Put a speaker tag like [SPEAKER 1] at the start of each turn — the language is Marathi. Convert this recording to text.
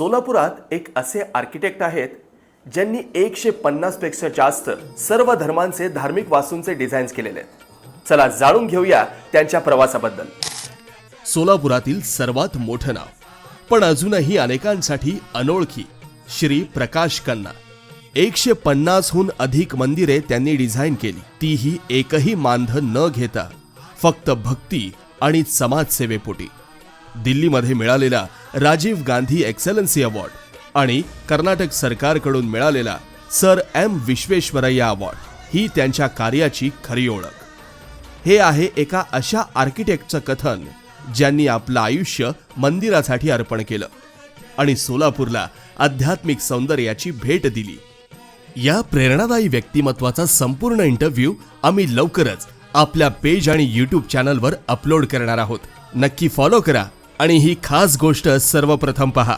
[SPEAKER 1] सोलापुरात एक असे आर्किटेक्ट आहेत ज्यांनी एकशे पन्नासपेक्षा जास्त सर्व धर्मांचे धार्मिक वास्तूंचे डिझाईन्स केलेले आहेत. चला जाणून घेऊया त्यांच्या प्रवासाबद्दल. सोलापुरातील सर्वात मोठं नाव पण अजूनही अनेकांसाठी अनोळखी श्री प्रकाश कन्ना. एकशे पन्नासहून अधिक मंदिरे त्यांनी डिझाईन केली. तीही एकही मानधन न घेता फक्त भक्ती आणि समाजसेवेपोटी. दिल्लीमध्ये मिळालेला राजीव गांधी एक्सलन्सी अवॉर्ड आणि कर्नाटक सरकारकडून मिळालेला सर एम विश्वेश्वरय्या अवॉर्ड ही त्यांच्या कार्याची खरी ओळख. हे आहे एका अशा आर्किटेक्टचं कथन ज्यांनी आपलं आयुष्य मंदिरासाठी अर्पण केलं आणि सोलापूरला आध्यात्मिक सौंदर्याची भेट दिली. या प्रेरणादायी व्यक्तिमत्वाचा संपूर्ण इंटरव्ह्यू आम्ही लवकरच आपल्या पेज आणि यूट्यूब चॅनलवर अपलोड करणार आहोत. नक्की फॉलो करा. आणि ही खास गोष्ट सर्वप्रथम पहा.